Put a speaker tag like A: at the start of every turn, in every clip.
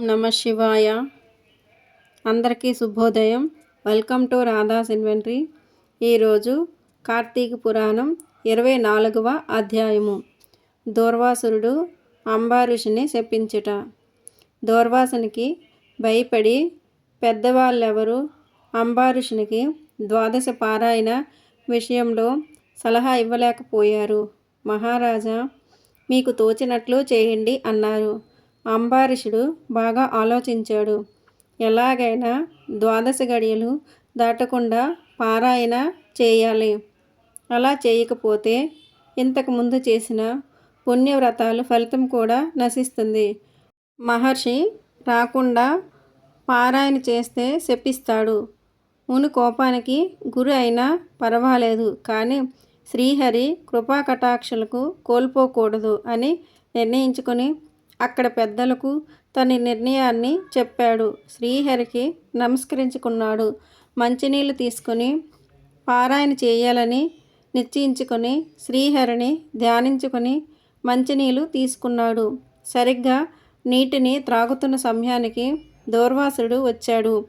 A: నమ శివాయ. అందరికీ శుభోదయం. Welcome to Radha's inventory. ఈరోజు కార్తీక పురాణం ఇరవై నాలుగవ అధ్యాయము. దూర్వాసురుడు అంబారుషుని శపించుట. దూర్వాసునికి భయపడి పెద్దవాళ్ళెవరు? అంబారుషునికి ద్వాదశ పారాయణ విషయంలో సలహా ఇవ్వలేకపోయారు. మహారాజా మీకు తోచినట్లు చేయండి అన్నారు. అంబారీషుడు బాగా ఆలోచించాడు. ఎలాగైనా ద్వాదశ గడియలు దాటకుండా పారాయణ చేయాలి. అలా చేయకపోతే ఇంతకుముందు చేసిన పుణ్యవ్రతాలు ఫలితం కూడా నశిస్తుంది. మహర్షి రాకుండా పారాయణ చేస్తే శపిస్తాడు. ముని కోపానికి గురి అయినా పర్వాలేదు. కానీ శ్రీహరి కృపాకటాక్షలకు కోల్పోకూడదు అని నిర్ణయించుకొని అక్కడ పెద్దలకు తన నిర్ణయాన్ని చెప్పాడు. శ్రీహరికి నమస్కరించుకున్నాడు. మంచినీళ్ళు తీసుకొని పారాయణ చేయాలని నిశ్చయించుకొని శ్రీహరిని ధ్యానించుకొని మంచినీళ్ళు తీసుకున్నాడు. సరిగ్గా నీటిని త్రాగుతున్న సమయానికి దూర్వాసుడు వచ్చాడు.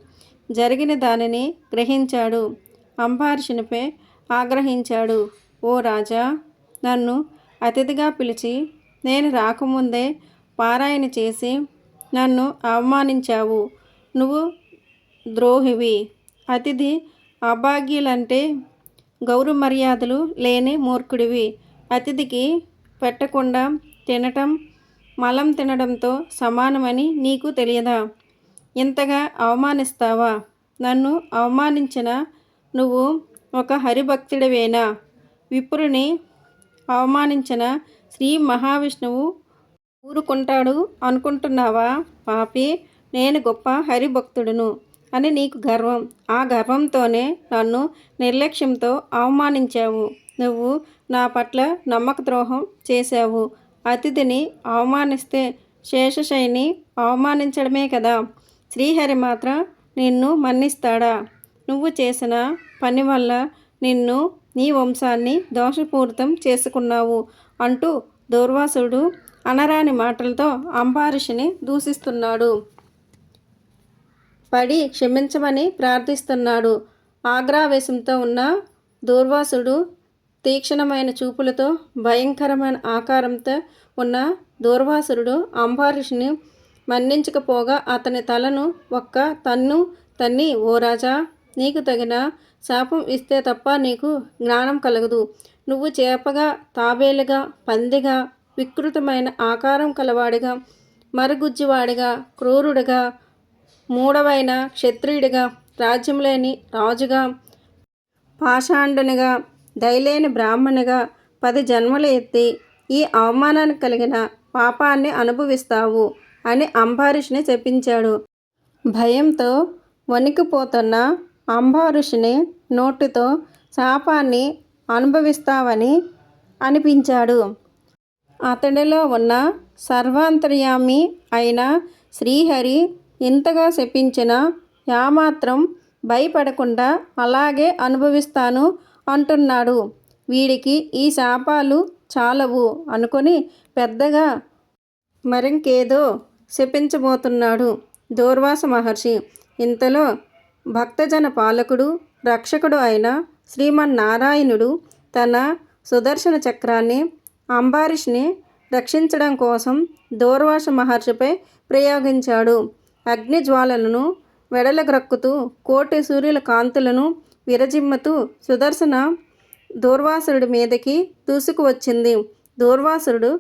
A: జరిగిన దానిని గ్రహించాడు. అంబార్షునిపై ఆగ్రహించాడు. ఓ రాజా నన్ను అతిథిగా పిలిచి నేను రాకముందే పారాయణ చేసి నన్ను అవమానించావు. నువ్వు ద్రోహివి. అతిథి అభాగ్యులంటే గౌరవ మర్యాదలు లేని మూర్ఖుడివి. అతిథికి పెట్టకుండా తినటం మలం తినడంతో సమానమని నీకు తెలియదా? ఇంతగా అవమానిస్తావా? నన్ను అవమానించిన నువ్వు ఒక హరిభక్తుడివేనా? విప్రుని అవమానించిన శ్రీ మహావిష్ణువు ఊరుకుంటాడు. అనుకుంటున్నావా? పాపి నేను గొప్ప హరిభక్తుడును అని నీకు గర్వం. ఆ గర్వంతోనే నన్ను నిర్లక్ష్యంతో అవమానించావు. నువ్వు నా పట్ల నమ్మక ద్రోహం చేశావు. అతిథిని అవమానిస్తే శేషశైని అవమానించడమే కదా? శ్రీహరి మాత్రం నిన్ను మన్నిస్తాడా? నువ్వు చేసిన పని వల్ల నిన్ను నీ వంశాన్ని దోషపూరితం చేసుకున్నావు అంటూ దూర్వాసుడు అనరాని మాటలతో అంబారీషిని దూషిస్తున్నాడు. పడి క్షమించమని ప్రార్థిస్తున్నాడు. ఆగ్రావేశంతో ఉన్న దూర్వాసుడు తీక్షణమైన చూపులతో భయంకరమైన ఆకారంతో ఉన్న దూర్వాసురుడు అంబారిషిని మన్నించకపోగా అతని తలను ఒక్క తన్ను తన్ని ఓ రాజా నీకు తగిన శాపం ఇస్తే తప్ప నీకు జ్ఞానం కలగదు. నువ్వు చేపగా తాబేలుగా పందిగా వికృతమైన ఆకారం కలవాడిగా మరుగుజ్జువాడిగా క్రూరుడిగా మూడవైన క్షత్రియుడిగా రాజ్యం లేని రాజుగా పాషాండునిగా దయలేని బ్రాహ్మణిగా పది జన్మలు ఎత్తి ఈ అవమానానికి కలిగిన పాపాన్ని అనుభవిస్తావు అని అంబారీష్ని చెప్పించాడు. భయంతో వణికిపోతున్న అంబారుషిని నోటితో శాపాన్ని అనుభవిస్తావని అనిపించాడు. అతడిలో ఉన్న సర్వాంతర్యామి అయిన శ్రీహరి ఇంతగా శపించిన యామాత్రం భయపడకుండా అలాగే అనుభవిస్తాను అంటున్నాడు. వీడికి ఈ శాపాలు చాలవు అనుకొని పెద్దగా మరింకేదో శపించబోతున్నాడు. దూర్వాస మహర్షి ఇంతలో భక్తజన పాలకుడు రక్షకుడు అయిన శ్రీమన్నారాయణుడు తన సుదర్శన చక్రాన్ని అంబారీష్ని రక్షించడం కోసం దూర్వాస మహర్షిపై ప్రయోగించాడు. అగ్నిజ్వాలలను వెడలగ్రక్కుతూ కోటి సూర్యుల కాంతులను విరజిమ్మతూ సుదర్శన దూర్వాసురుడి మీదకి దూసుకువచ్చింది. దూర్వాసురుడు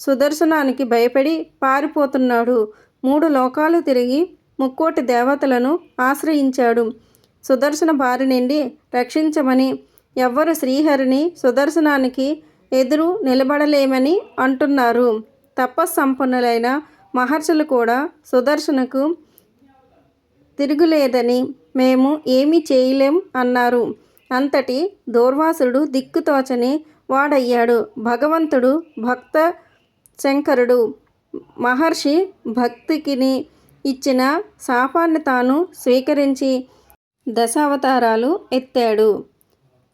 A: సుదర్శనానికి భయపడి పారిపోతున్నాడు. మూడు లోకాలు తిరిగి ముక్కోటి దేవతలను ఆశ్రయించాడు. సుదర్శన బారి నుండి రక్షించమని ఎవ్వరు శ్రీహరిని సుదర్శనానికి ఎదురు నిలబడలేమని అంటున్నారు. తపస్సంపన్నులైన మహర్షులు కూడా సుదర్శనకు తిరుగులేదని మేము ఏమీ చేయలేం అన్నారు. అంతటి దూర్వాసుడు దిక్కుతోచని వాడయ్యాడు. భగవంతుడు భక్త శంకరుడు. మహర్షి భక్తికిని ఇచ్చిన శాపాన్ని తాను స్వీకరించి దశావతారాలు ఎత్తాడు.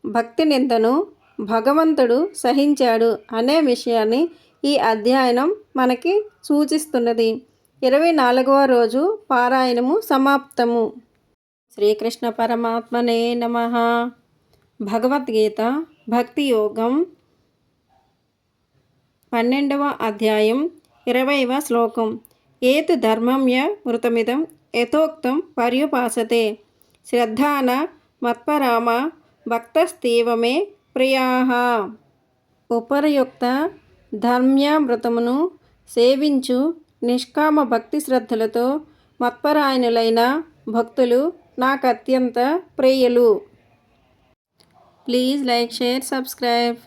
A: భక్తి నిందను భగవంతుడు సహించాడు అనే విషయాన్ని ఈ అధ్యయనం మనకి సూచిస్తున్నది. ఇరవై నాలుగవ రోజు పారాయణము సమాప్తము. శ్రీకృష్ణ పరమాత్మనే నమ. భగవద్గీత భక్తి యోగం పన్నెండవ అధ్యాయం ఇరవైవ శ్లోకం. ఏత్ ధర్మమ్య మృతమిదం యథోక్తం పర్యుపాసతే. శ్రద్ధాన మత్పరామ భక్తస్తీవమే ప్రియాహ ఉపరయుక్త ధర్మ్యామృతమును సేవించు నిష్కామ భక్తి శ్రద్ధలతో మత్పరాయణులైన భక్తులు నాకు అత్యంత ప్రియులు. Please like share subscribe.